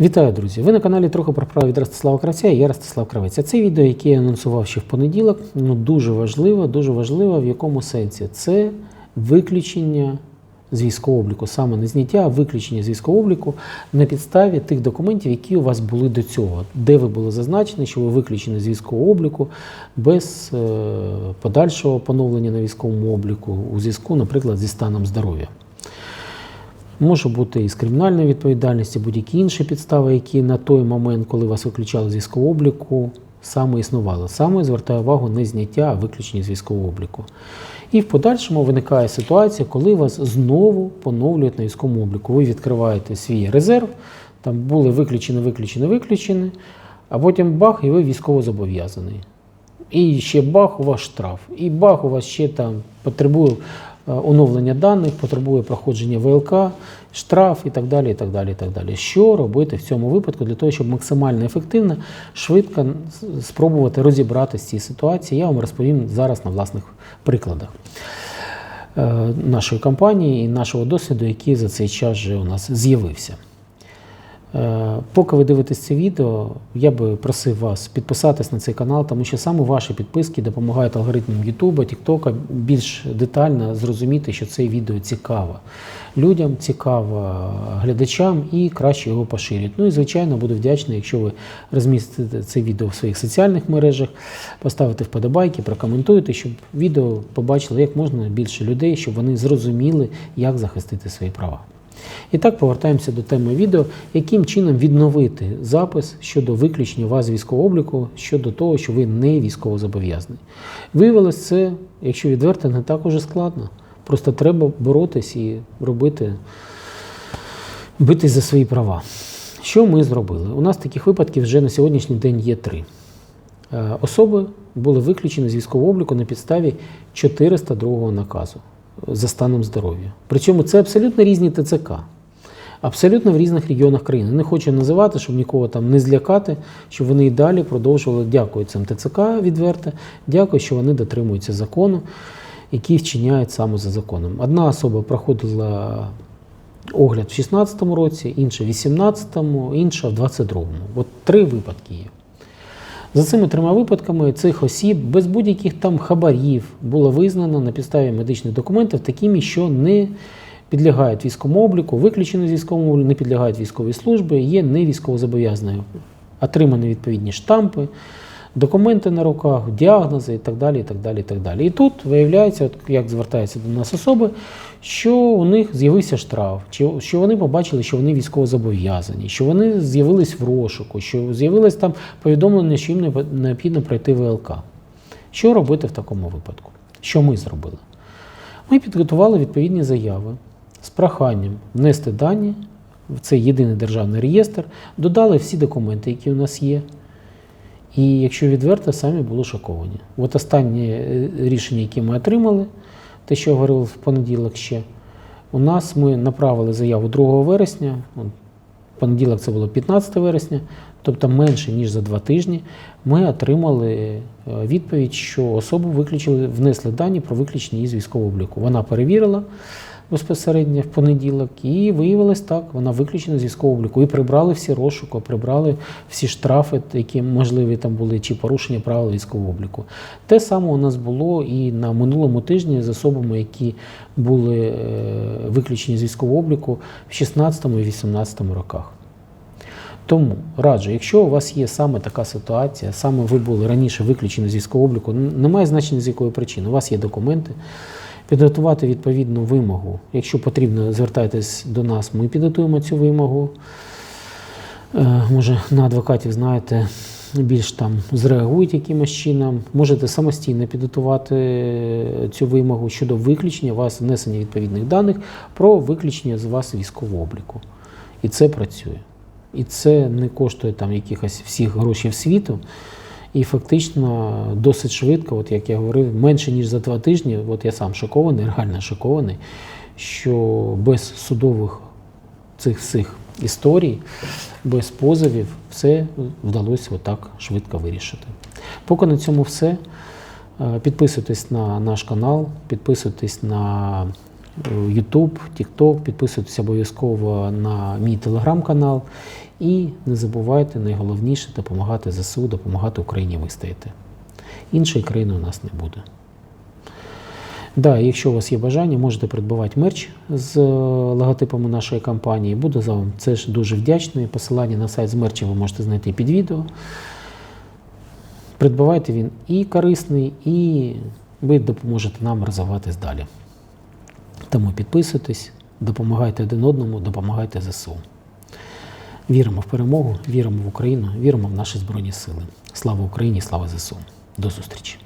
Вітаю, друзі! Ви на каналі трохи про право від Ростислава Кравця я Ростислав Кравець. А це відео, яке я анонсував ще в понеділок, ну дуже важливо, дуже важливо в якому сенсі. Це виключення з військового обліку, саме не зняття, а виключення з військового обліку на підставі тих документів, які у вас були до цього, де ви були зазначені, що ви виключені з військового обліку без е, подальшого поновлення на військовому обліку у зв'язку, наприклад, зі станом здоров'я. Може бути і з кримінальної відповідальності, будь-які інші підстави, які на той момент, коли вас виключали з військового обліку, саме існували. Саме звертаю увагу не зняття, а виключення з військового обліку. І в подальшому виникає ситуація, коли вас знову поновлюють на військовому обліку. Ви відкриваєте свій резерв, там були виключені, виключені, виключені, а потім бах, і ви військово зобов'язаний. І ще бах, у вас штраф. І бах, у вас ще там потребує оновлення даних, потребує проходження ВЛК, штраф і так далі. і так далі, і так далі. Що робити в цьому випадку для того, щоб максимально ефективно, швидко спробувати розібратися з цією ситуацією? Я вам розповім зараз на власних прикладах е, нашої компанії і нашого досвіду, який за цей час вже у нас з'явився. Е, Поки ви дивитесь це відео, я би просив вас підписатись на цей канал, тому що саме ваші підписки допомагають алгоритмам YouTube, TikTok більш детально зрозуміти, що це відео цікаво. Людям цікаво, глядачам і краще його поширюють. Ну і звичайно буду вдячний, якщо ви розмістите це відео в своїх соціальних мережах, поставите вподобайки, прокоментуєте, щоб відео побачили як можна більше людей, щоб вони зрозуміли, як захистити свої права. І так повертаємося до теми відео, яким чином відновити запис щодо виключення вас з військового обліку щодо того, що ви не військово зобов'язаний. Виявилось це, якщо відверто, не так уже складно. Просто треба боротись і робити, битись за свої права. Що ми зробили? У нас таких випадків вже на сьогоднішній день є три. Е, Особи були виключені з військового обліку на підставі 402 наказу за станом здоров'я. Причому це абсолютно різні ТЦК, абсолютно в різних регіонах країни. Не хочу називати, щоб нікого там не злякати, щоб вони і далі продовжували. Дякую цим ТЦК відверто. Дякую, що вони дотримуються закону, який вчиняють саме за законом. Одна особа проходила огляд в 2016 році, інша в 2018, інша в 2022. От три випадки є. За цими трьома випадками цих осіб без будь-яких там хабарів було визнано на підставі медичних документів такими, що не підлягають військовому обліку, виключені з військового обліку, не підлягають військовій службі, є не військовозобов'язаною. Отримані відповідні штампи, документи на руках, діагнози і так далі. І так далі, і так далі. І тут виявляється, от як звертаються до нас особи, що у них з'явився штраф, чи що вони побачили, що вони військовозобов'язані, що вони з'явились в розшуку, що з'явилось там повідомлення, що їм необхідно пройти ВЛК. Що робити в такому випадку? Що ми зробили? Ми підготували відповідні заяви з проханням внести дані в цей єдиний державний реєстр, додали всі документи, які у нас є. І якщо відверто, самі були шоковані. От останнє е, рішення, яке ми отримали, те, що я говорив в понеділок ще, у нас ми направили заяву 2 вересня, от, понеділок це було 15 вересня, тобто менше ніж за два тижні, ми отримали е, відповідь, що особу виключили, внесли дані про виключення із військового обліку. Вона перевірила безпосередньо в понеділок, і виявилось так, вона виключена з військового обліку. І прибрали всі розшуки, прибрали всі штрафи, які можливі там були, чи порушення правил військового обліку. Те саме у нас було і на минулому тижні з особами, які були е, виключені з військового обліку в 16 і 18 роках. Тому раджу, якщо у вас є саме така ситуація, саме ви були раніше виключені з військового обліку, немає значення з якої причини, у вас є документи, підготувати відповідну вимогу. Якщо потрібно, звертайтесь до нас, ми підготуємо цю вимогу. Е, Може, на адвокатів знаєте, більш там зреагують якимось чином. Можете самостійно підготувати цю вимогу щодо виключення вас внесення відповідних даних про виключення з вас військового обліку. І це працює. І це не коштує там якихось всіх грошей світу. І фактично досить швидко, от як я говорив, менше ніж за два тижні, от я сам шокований, реально шокований, що без судових цих всіх історій, без позовів, все вдалося отак швидко вирішити. Поки на цьому все. Е, Підписуйтесь на наш канал, підписуйтесь на YouTube, TikTok, підписуйтесь обов'язково на мій телеграм-канал. І не забувайте найголовніше допомагати ЗСУ, допомагати Україні вистояти. Іншої країни у нас не буде. Да, якщо у вас є бажання, можете придбавати мерч з е, логотипами нашої компанії. Буду за вам це ж дуже вдячний. Посилання на сайт з мерчем ви можете знайти під відео. Придбавайте він і корисний, і ви допоможете нам розвиватись далі. Тому підписуйтесь, допомагайте один одному, допомагайте ЗСУ. Віримо в перемогу, віримо в Україну, віримо в наші Збройні Сили. Слава Україні, слава ЗСУ. До зустрічі!